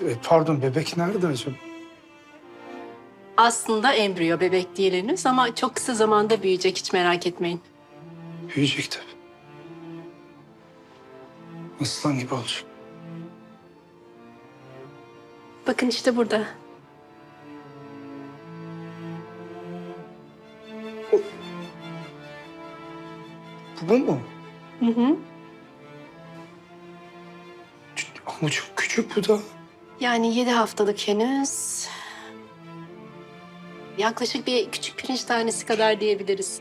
e, pardon bebek nerede acaba? Aslında embriyo bebek değil henüz ama çok kısa zamanda büyüyecek hiç merak etmeyin. Büyüyecek tabii. Aslan gibi olacak. Bakın işte burada. Bu bu mu? Hı hı. Ama çok küçük bu da. Yani yedi haftalık henüz. Yaklaşık bir küçük pirinç tanesi kadar diyebiliriz.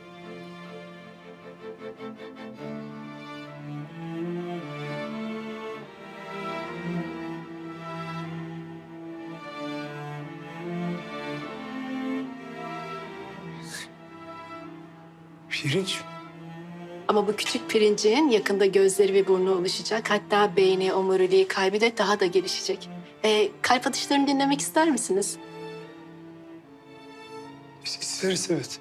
Pirinç. Ama bu küçük pirincin yakında gözleri ve burnu oluşacak. Hatta beyni, omuriliği, kalbi de daha da gelişecek. Ee, kalp atışlarını dinlemek ister misiniz? İsteriz evet.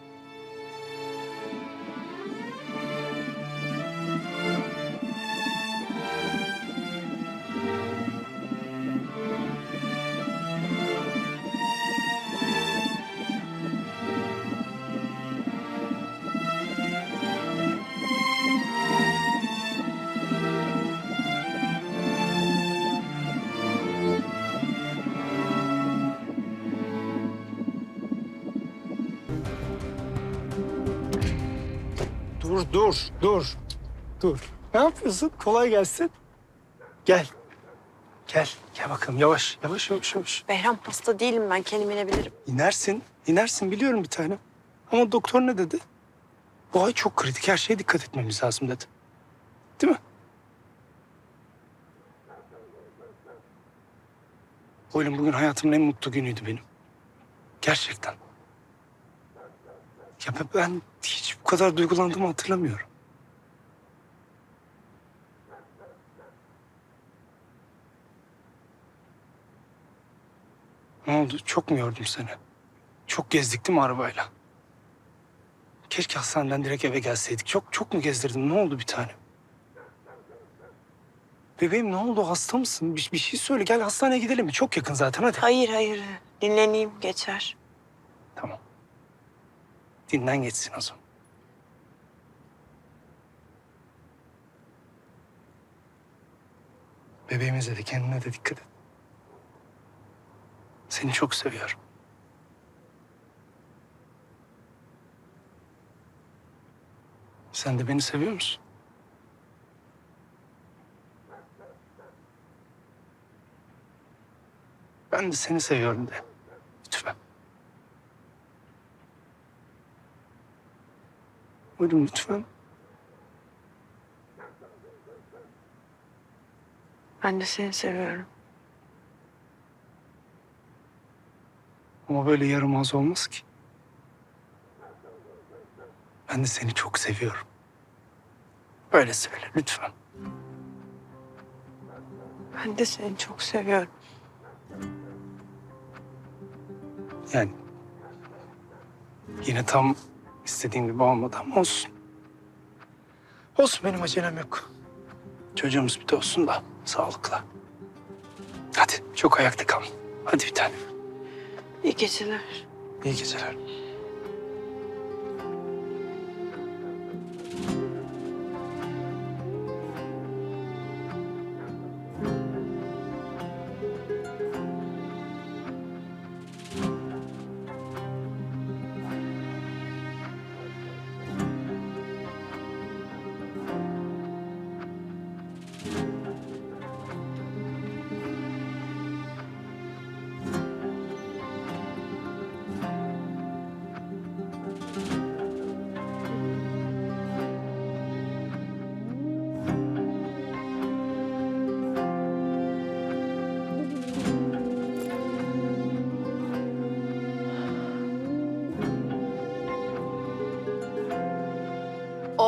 Dur dur dur. Ne yapıyorsun? Kolay gelsin. Gel. Gel. Gel bakalım yavaş yavaş yavaş yavaş. Behram hasta değilim ben kendim inebilirim. İnersin. inersin biliyorum bir tane. Ama doktor ne dedi? Bu ay çok kritik. Her şeye dikkat etmemiz lazım dedi. Değil mi? Oğlum bugün hayatımın en mutlu günüydü benim. Gerçekten. Ya ben- hiç bu kadar duygulandığımı hatırlamıyorum. Ne oldu? Çok mu yordum seni? Çok gezdik değil mi arabayla? Keşke hastaneden direkt eve gelseydik. Çok çok mu gezdirdim? Ne oldu bir tane? Bebeğim ne oldu? Hasta mısın? Bir, bir şey söyle. Gel hastaneye gidelim mi? Çok yakın zaten hadi. Hayır hayır dinleneyim geçer. Tamam. Dinlen geçsin o zaman. Bebeğimize de kendine de dikkat et. Seni çok seviyorum. Sen de beni seviyor musun? Ben de seni seviyorum de. Lütfen. Buyurun lütfen. Ben de seni seviyorum. Ama böyle yarım az olmaz ki. Ben de seni çok seviyorum. Böyle söyle lütfen. Ben de seni çok seviyorum. Yani yine tam istediğim gibi olmadı ama olsun. Olsun benim acelem yok. Çocuğumuz bir de olsun da sağlıkla. Hadi çok ayakta kalma. Hadi bir tane. İyi geceler. İyi geceler.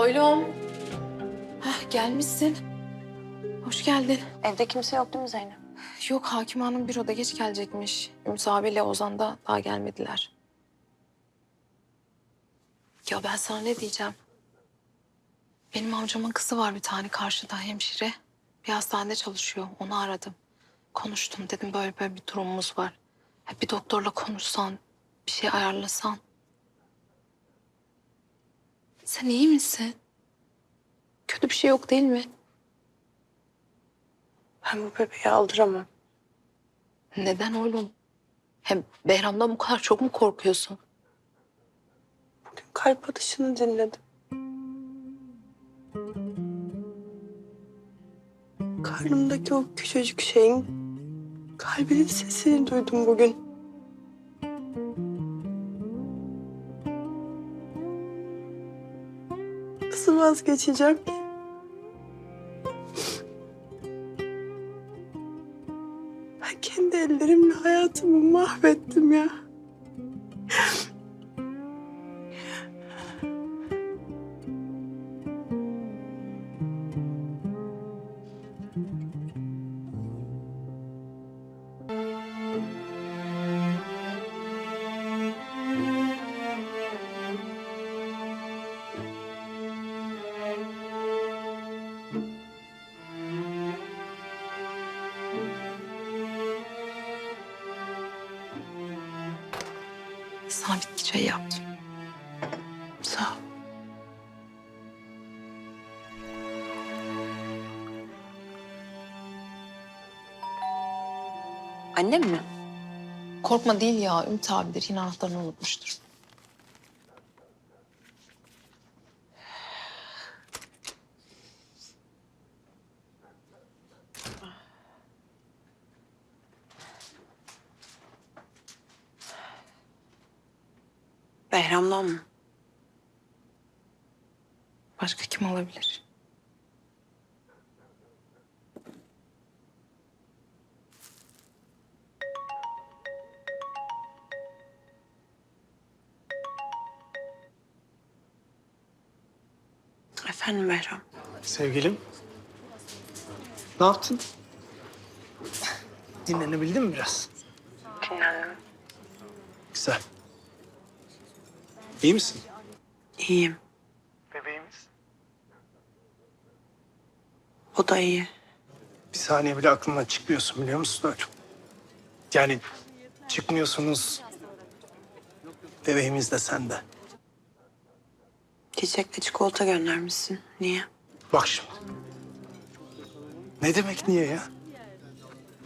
Oylum. Hah, gelmişsin. Hoş geldin. Evde kimse yok değil mi Zeynep? Yok Hakim Hanım büroda geç gelecekmiş. Ümit abiyle Ozan da daha gelmediler. Ya ben sana ne diyeceğim? Benim amcamın kızı var bir tane karşıda hemşire. Bir hastanede çalışıyor. Onu aradım. Konuştum dedim böyle böyle bir durumumuz var. Bir doktorla konuşsan, bir şey ayarlasan. Sen iyi misin? Kötü bir şey yok değil mi? Ben bu bebeği aldıramam. Neden oğlum? Hem Behram'dan bu kadar çok mu korkuyorsun? Bugün kalp atışını dinledim. Karnımdaki o küçücük şeyin kalbinin sesini duydum bugün. Vazgeçeceğim ki? Ben kendi ellerimle hayatımı mahvettim ya. Sana bitki çayı yaptım. Sağ ol. Annem mi? Korkma değil ya. Ümit abidir. Yine anahtarını unutmuştur. Behram'dan mı? Başka kim olabilir? Efendim Behram. Sevgilim. Ne yaptın? Dinlenebildin mi biraz? Dinlendim. Güzel. İyi misin? İyiyim. Bebeğimiz. O da iyi. Bir saniye bile aklından çıkmıyorsun biliyor musun öyle? Yani çıkmıyorsunuz. Bebeğimiz de sende. Çiçekle çikolata göndermişsin. Niye? Bak şimdi. Ne demek niye ya?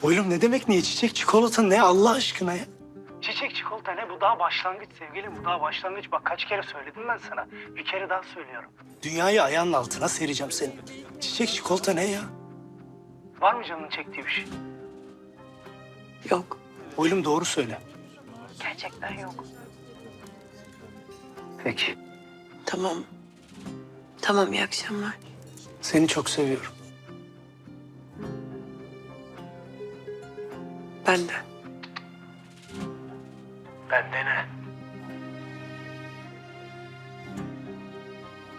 Oğlum ne demek niye? Çiçek çikolata ne Allah aşkına ya? Çiçek çikolata ne? Bu daha başlangıç sevgilim. Bu daha başlangıç. Bak kaç kere söyledim ben sana. Bir kere daha söylüyorum. Dünyayı ayağının altına sereceğim senin. Çiçek çikolata ne ya? Var mı canının çektiği bir şey? Yok. Oğlum doğru söyle. Gerçekten yok. Peki. Tamam. Tamam iyi akşamlar. Seni çok seviyorum. Ben de. Ben de ne?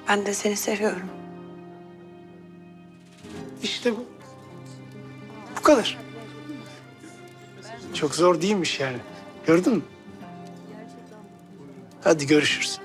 Ben de seni seviyorum. İşte bu. Bu kadar. Çok zor değilmiş yani. Gördün mü? Hadi görüşürüz.